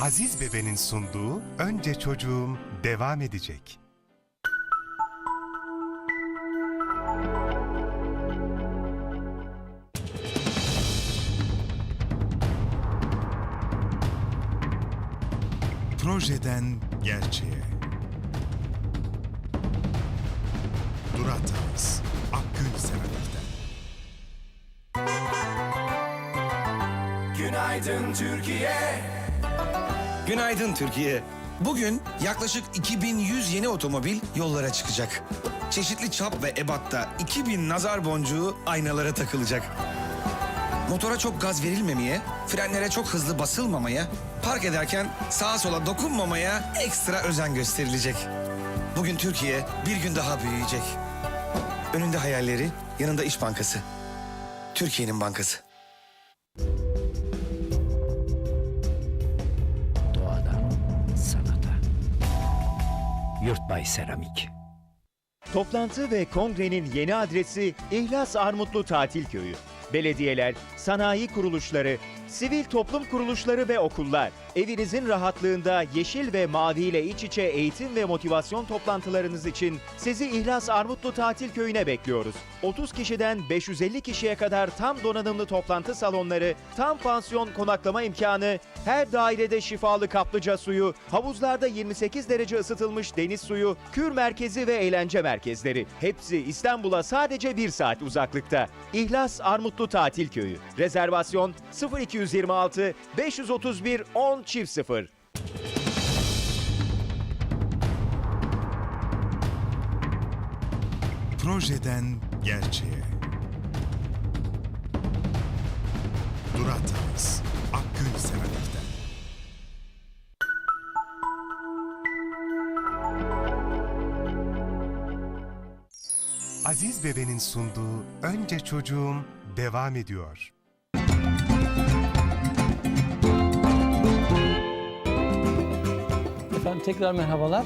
Aziz Bebe'nin sunduğu Önce Çocuğum devam edecek. Projeden gerçeğe. Duratamaz. Akgün Seramik'ten. Günaydın Türkiye. Günaydın Türkiye. Bugün yaklaşık 2100 yeni otomobil yollara çıkacak. Çeşitli çap ve ebatta 2000 nazar boncuğu aynalara takılacak. Motora çok gaz verilmemeye, frenlere çok hızlı basılmamaya, park ederken sağa sola dokunmamaya ekstra özen gösterilecek. Bugün Türkiye bir gün daha büyüyecek. Önünde hayalleri, yanında İş Bankası. Türkiye'nin bankası. Yurtbay Seramik. Toplantı ve kongrenin yeni adresi İhlas Armutlu Tatil Köyü. Belediyeler, sanayi kuruluşları, sivil toplum kuruluşları ve okullar evinizin rahatlığında yeşil ve mavi ile iç içe eğitim ve motivasyon toplantılarınız için sizi İhlas Armutlu Tatil Köyü'ne bekliyoruz. 30 kişiden 550 kişiye kadar tam donanımlı toplantı salonları, tam pansiyon konaklama imkanı, her dairede şifalı kaplıca suyu, havuzlarda 28 derece ısıtılmış deniz suyu, kür merkezi ve eğlence merkezleri. Hepsi İstanbul'a sadece bir saat uzaklıkta. İhlas Armutlu Tatil Köyü. Rezervasyon 0226 531 10 çift 0. Projeden gerçeğe. Duratamaz. Akgün Seramik'ten. Aziz Bebe'nin sunduğu Önce Çocuğum devam ediyor. Efendim tekrar merhabalar.